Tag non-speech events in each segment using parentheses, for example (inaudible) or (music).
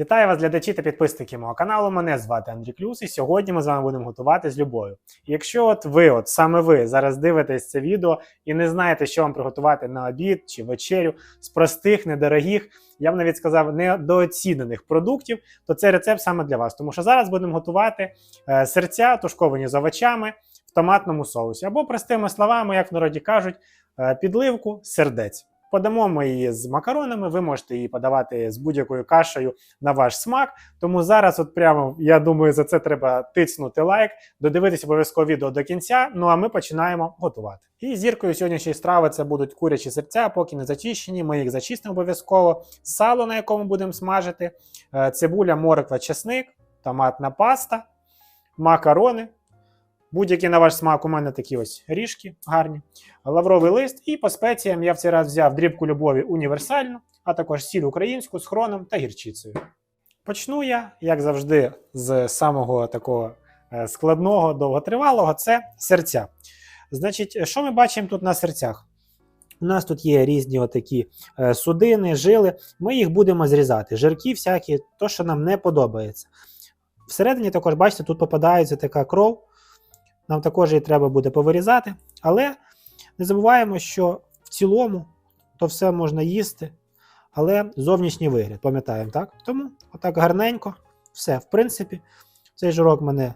Вітаю вас, глядачі та підписники мого каналу. Мене звати Андрій Клюс, і сьогодні ми з вами будемо готувати з любов'ю. Якщо от ви, от саме ви, зараз дивитесь це відео і не знаєте, що вам приготувати на обід чи вечерю з простих, недорогих, я б навіть сказав, недооцінених продуктів, то цей рецепт саме для вас. Тому що зараз будемо готувати е, серця, тушковані з овочами в томатному соусі, або простими словами, як в народі кажуть, е, підливку сердець. Подамо ми її з макаронами, ви можете її подавати з будь-якою кашею на ваш смак. Тому зараз, от прямо я думаю, за це треба тицнути лайк, додивитися обов'язково відео до кінця. Ну а ми починаємо готувати. І зіркою сьогоднішньої страви це будуть курячі серця, поки не зачищені. Ми їх зачистимо обов'язково. Сало, на якому будемо смажити, е, цибуля, морква, чесник, томатна паста, макарони. Будь-які на ваш смак, у мене такі ось ріжки гарні, лавровий лист. І по спеціям я в цей раз взяв дрібку любові універсальну, а також сіль українську з хроном та гірчицею. Почну я, як завжди, з самого такого е, складного, довготривалого це серця. Значить, що ми бачимо тут на серцях? У нас тут є різні отакі е, судини, жили. Ми їх будемо зрізати. Жирки всякі, то, що нам не подобається. Всередині також, бачите, тут попадається така кров. Нам також її треба буде повирізати. Але не забуваємо, що в цілому то все можна їсти, але зовнішній вигляд, пам'ятаємо, так? Тому отак гарненько, все, в принципі, цей жирок мене,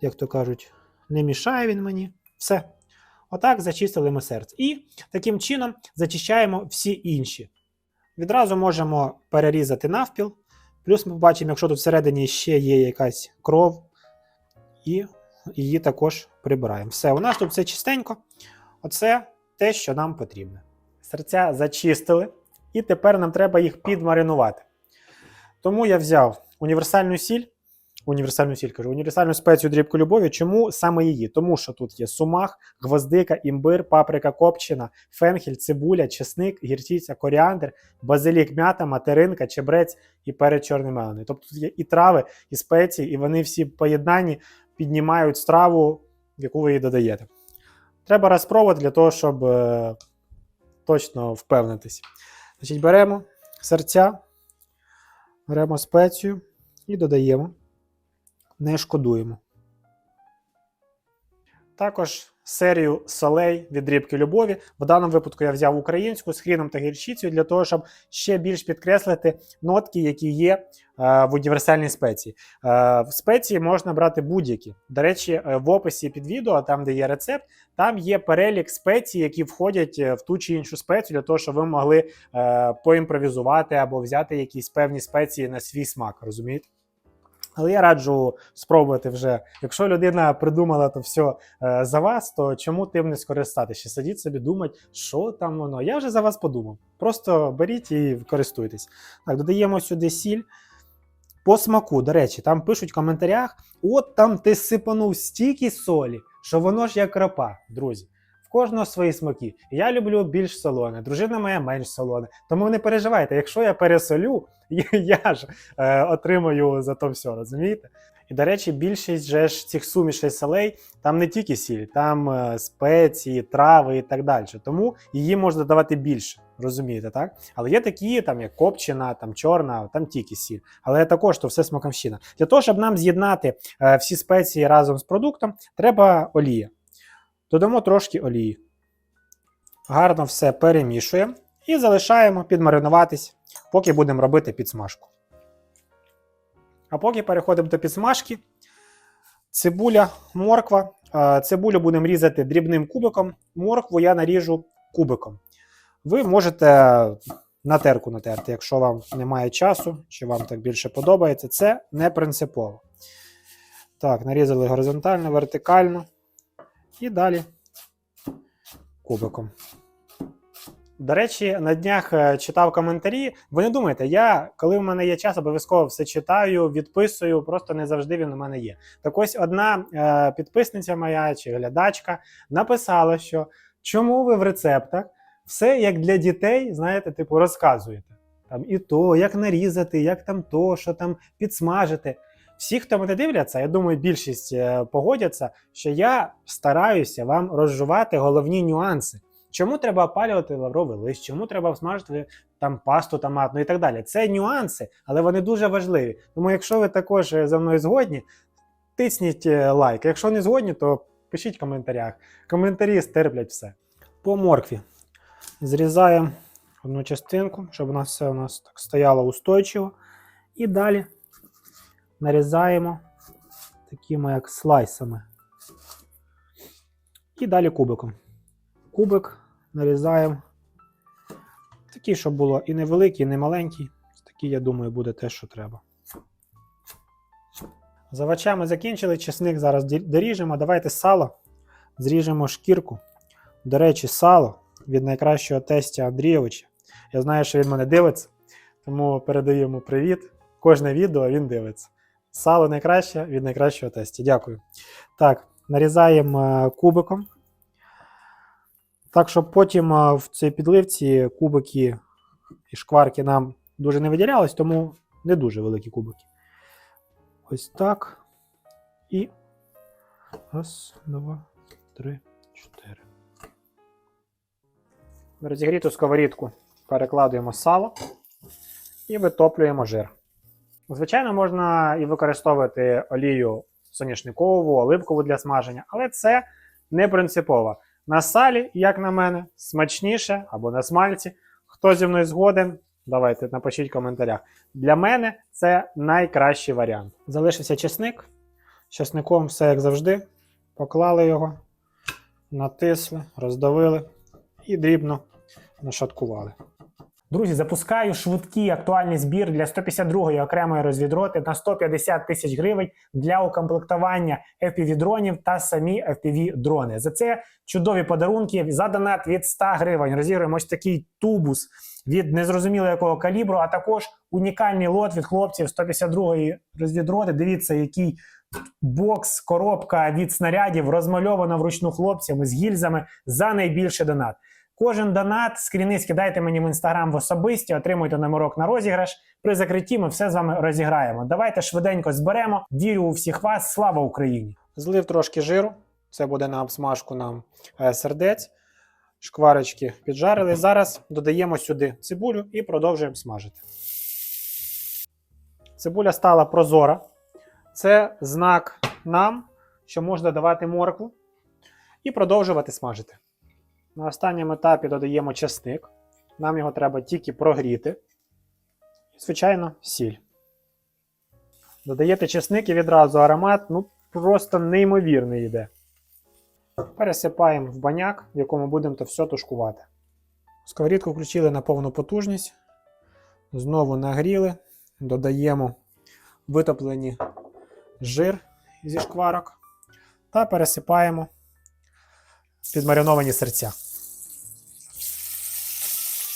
як то кажуть, не мішає він мені. Все. Отак зачистили ми серце. І таким чином зачищаємо всі інші. Відразу можемо перерізати навпіл. Плюс ми бачимо, якщо тут всередині ще є якась кров, і її також прибираємо. Все, у нас тут все чистенько. Оце те, що нам потрібно. Серця зачистили, і тепер нам треба їх підмаринувати. Тому я взяв універсальну сіль. Універсальну сіль кажу, універсальну спецію дрібку любові. Чому саме її? Тому що тут є сумах, гвоздика, імбир, паприка копчена, фенхель, цибуля, чесник, гірчиця, коріандр, базилік, м'ята, материнка, чебрець і перець чорний мелений. Тобто тут є і трави, і спеції, і вони всі поєднані піднімають страву, яку ви їй додаєте. Треба розпробувати для того, щоб е, точно впевнитись. Значить, беремо серця, беремо спецію і додаємо. Не шкодуємо. Також серію солей від рібки любові. В даному випадку я взяв українську з хріном та гірчицею для того, щоб ще більш підкреслити нотки, які є е, в універсальній спеції. Е, в спеції можна брати будь-які. До речі, е, в описі під відео, там де є рецепт, там є перелік спецій, які входять в ту чи іншу спецію, для того, щоб ви могли поімпровізувати або взяти якісь певні спеції на свій смак. Розумієте? Але я раджу спробувати вже. Якщо людина придумала то все за вас, то чому тим не скористатися? Ще сидіть собі, думати, що там воно. Я вже за вас подумав. Просто беріть і користуйтесь. Так, додаємо сюди сіль. По смаку, до речі, там пишуть в коментарях: от там ти сипанув стільки солі, що воно ж як ропа, друзі. Кожного свої смаки. Я люблю більш солоне, дружина моя менш солоне. Тому не переживайте, якщо я пересолю, (laughs) я ж е, отримаю за то все, розумієте? І, до речі, більшість же ж цих сумішей солей там не тільки сіль, там е, спеції, трави і так далі. Тому її можна додавати більше, розумієте, так? Але є такі, там як копчена, там чорна, там тільки сіль. Але також то все смаковщина. Для того, щоб нам з'єднати е, всі спеції разом з продуктом, треба олія. Додамо трошки олії. Гарно все перемішуємо і залишаємо підмаринуватись, поки будемо робити підсмажку. А поки переходимо до підсмажки, цибуля, морква. Цибулю будемо різати дрібним кубиком, моркву я наріжу кубиком. Ви можете на терку натерти, якщо вам немає часу, чи вам так більше подобається. Це не принципово. Так, нарізали горизонтально, вертикально. І далі кубиком. До речі, на днях е, читав коментарі. Ви не думайте, я, коли в мене є час, обов'язково все читаю, відписую, просто не завжди він у мене є. Так ось одна е, підписниця моя чи глядачка написала, що чому ви в рецептах все як для дітей, знаєте, типу, розказуєте. Там і то, як нарізати, як там то, що там підсмажити. Всі, хто мене дивляться, я думаю, більшість е, погодяться, що я стараюся вам розжувати головні нюанси Чому треба опалювати лавровий лист, чому треба смажити там пасту томатну і так далі. Це нюанси, але вони дуже важливі. Тому, якщо ви також е, за мною згодні, тисніть е, лайк. Якщо не згодні, то пишіть в коментарях. Коментарі стерплять все. По моркві зрізаємо одну частинку, щоб у нас все у нас так стояло устойчиво. І далі нарізаємо такими як слайсами. І далі кубиком. Кубик нарізаємо такий, щоб було і невеликий, і не маленький. Такий, я думаю, буде те, що треба. З закінчили, чесник зараз доріжемо. Давайте сало. Зріжемо шкірку. До речі, сало від найкращого тестя Андрійовича. Я знаю, що він мене дивиться, тому передаю йому привіт. Кожне відео він дивиться. Сало найкраще від найкращого тестя. Дякую. Так, нарізаємо е, кубиком. Так, щоб потім е, в цій підливці кубики і шкварки нам дуже не виділялись, тому не дуже великі кубики. Ось так. І. Раз, два, три, чотири. Розігріту сковорідку перекладуємо сало і витоплюємо жир. Звичайно, можна і використовувати олію соняшникову, оливкову для смаження, але це не принципово. На салі, як на мене, смачніше або на смальці. Хто зі мною згоден, давайте напишіть в коментарях. Для мене це найкращий варіант. Залишився чесник. Чесником все як завжди. Поклали його, натисли, роздавили і дрібно нашаткували. Друзі, запускаю швидкий актуальний збір для 152-ї окремої розвідроти на 150 тисяч гривень для укомплектування FPV-дронів та самі FPV-дрони. За це чудові подарунки. За донат від 100 гривень розіграємо ось такий тубус від незрозуміло якого калібру, а також унікальний лот від хлопців 152-ї розвідроти. Дивіться, який бокс, коробка від снарядів розмальована вручну хлопцями з гільзами за найбільший донат. Кожен донат, скріни скидайте мені в інстаграм в особисті, отримуйте номерок на розіграш. При закритті ми все з вами розіграємо. Давайте швиденько зберемо. Вірю у всіх вас. Слава Україні! Злив трошки жиру. Це буде на обсмажку нам е, сердець. Шкварочки піджарили. Зараз додаємо сюди цибулю і продовжуємо смажити. Цибуля стала прозора. Це знак нам, що можна додавати моркву і продовжувати смажити. На останньому етапі додаємо часник. Нам його треба тільки прогріти. І, звичайно, сіль. Додаєте чесник і відразу аромат ну, просто неймовірний йде. Пересипаємо в баняк, в якому будемо то все тушкувати. Сковорідку включили на повну потужність. Знову нагріли. Додаємо витоплені жир зі шкварок та пересипаємо підмариновані серця.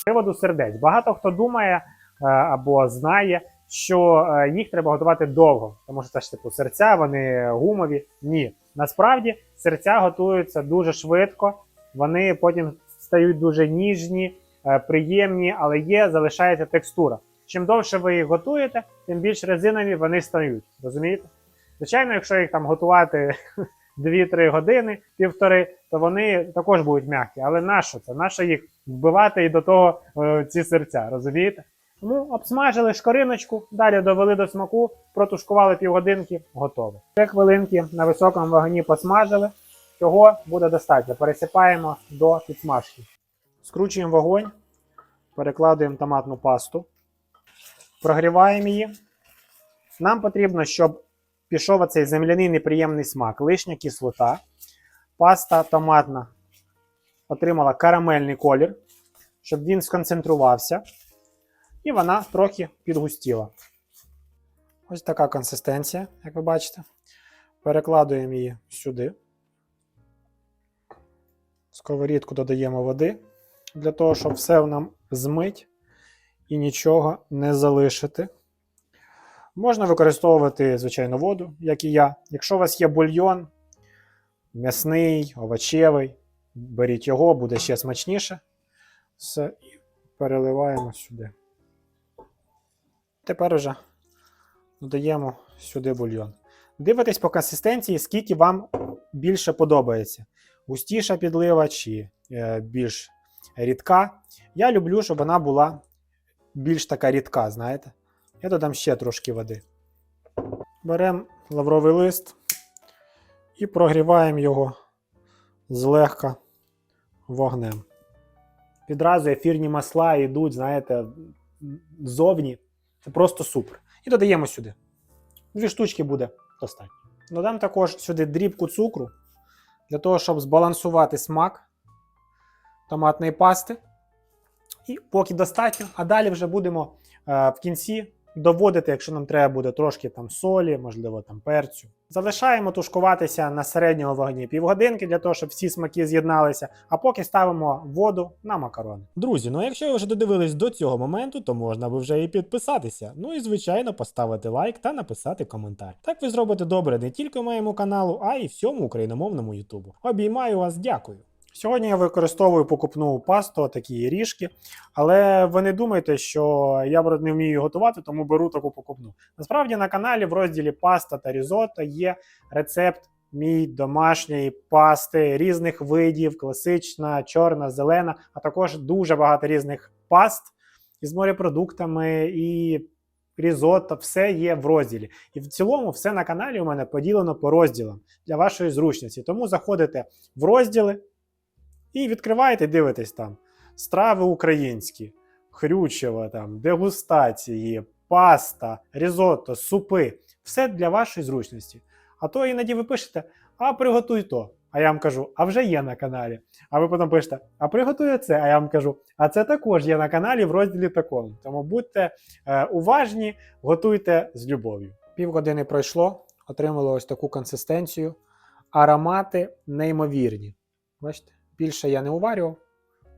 Приводу сердець. Багато хто думає е, або знає, що е, їх треба готувати довго, тому що це ж типу серця, вони гумові. Ні. Насправді серця готуються дуже швидко, вони потім стають дуже ніжні, е, приємні, але є, залишається текстура. Чим довше ви їх готуєте, тим більш резинові вони стають. Розумієте? Звичайно, якщо їх там готувати 2-3 години, півтори, то вони також будуть м'які. Але нащо це? Нащо їх вбивати і до того е, ці серця, розумієте? Тому обсмажили шкориночку, далі довели до смаку, протушкували півгодинки, готово. Три хвилинки на високому вогні посмажили. Цього буде достатньо. Пересипаємо до підсмажки. Скручуємо вогонь, перекладуємо томатну пасту, прогріваємо її. Нам потрібно, щоб пішов оцей земляний неприємний смак, лишня кислота. Паста томатна отримала карамельний колір, щоб він сконцентрувався. І вона трохи підгустіла. Ось така консистенція, як ви бачите. Перекладуємо її сюди. В сковорідку додаємо води для того, щоб все нам змить і нічого не залишити. Можна використовувати, звичайно, воду, як і я. Якщо у вас є бульйон, м'ясний, овочевий, беріть його, буде ще смачніше. Все, переливаємо сюди. Тепер вже додаємо сюди бульйон. Дивитесь по консистенції, скільки вам більше подобається. густіша підлива чи е, більш рідка. Я люблю, щоб вона була більш така рідка, знаєте. Я додам ще трошки води. Беремо лавровий лист і прогріваємо його злегка вогнем. Відразу ефірні масла йдуть, знаєте, ззовні. Це просто супер. І додаємо сюди. Дві штучки буде достатньо. Додам також сюди дрібку цукру для того, щоб збалансувати смак томатної пасти. І поки достатньо, а далі вже будемо е, в кінці доводити, якщо нам треба буде трошки там солі, можливо, там перцю. Залишаємо тушкуватися на середньому вогні півгодинки для того, щоб всі смаки з'єдналися, а поки ставимо воду на макарони. Друзі, ну якщо ви вже додивились до цього моменту, то можна би вже і підписатися. Ну і звичайно поставити лайк та написати коментар. Так ви зробите добре не тільки моєму каналу, а й всьому україномовному Ютубу. Обіймаю вас, дякую. Сьогодні я використовую покупну пасту, такі ріжки, але ви не думайте, що я не вмію готувати, тому беру таку покупну. Насправді на каналі в розділі паста та різотто є рецепт мій домашньої пасти різних видів: класична, чорна, зелена, а також дуже багато різних паст із морепродуктами і різотто, все є в розділі. І в цілому все на каналі у мене поділено по розділам для вашої зручності. Тому заходите в розділи. І відкриваєте, дивитесь там страви українські, хрючево, там, дегустації, паста, різотто, супи. Все для вашої зручності. А то іноді ви пишете, а приготуй то. А я вам кажу, а вже є на каналі. А ви потім пишете, а приготуй це. А я вам кажу, а це також є на каналі в розділі такому. Тому будьте е, уважні, готуйте з любов'ю. Півгодини пройшло, отримали ось таку консистенцію. Аромати неймовірні. Бачите? Більше я не уварював.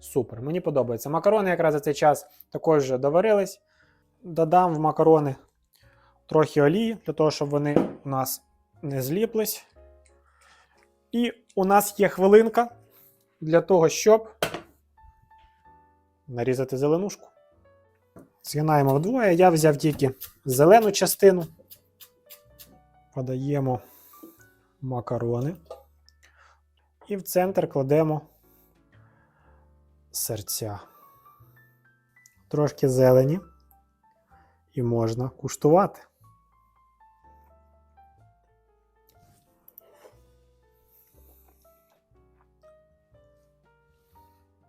Супер, мені подобається. Макарони якраз за цей час також доварились. Додам в макарони трохи олії, для того, щоб вони у нас не зліплись. І у нас є хвилинка для того, щоб нарізати зеленушку. Згинаємо вдвоє. Я взяв тільки зелену частину. Подаємо макарони. І в центр кладемо серця. Трошки зелені. І можна куштувати.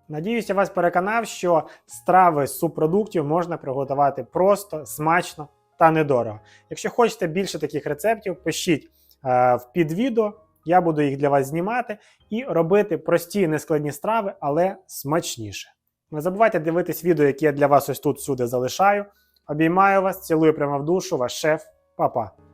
Надіюсь, я вас переконав, що страви з субпродуктів можна приготувати просто, смачно та недорого. Якщо хочете більше таких рецептів, пишіть е, під відео. Я буду їх для вас знімати і робити прості нескладні страви, але смачніше. Не забувайте дивитись відео, які я для вас ось тут всюди залишаю. Обіймаю вас, цілую прямо в душу, ваш шеф, Па-па.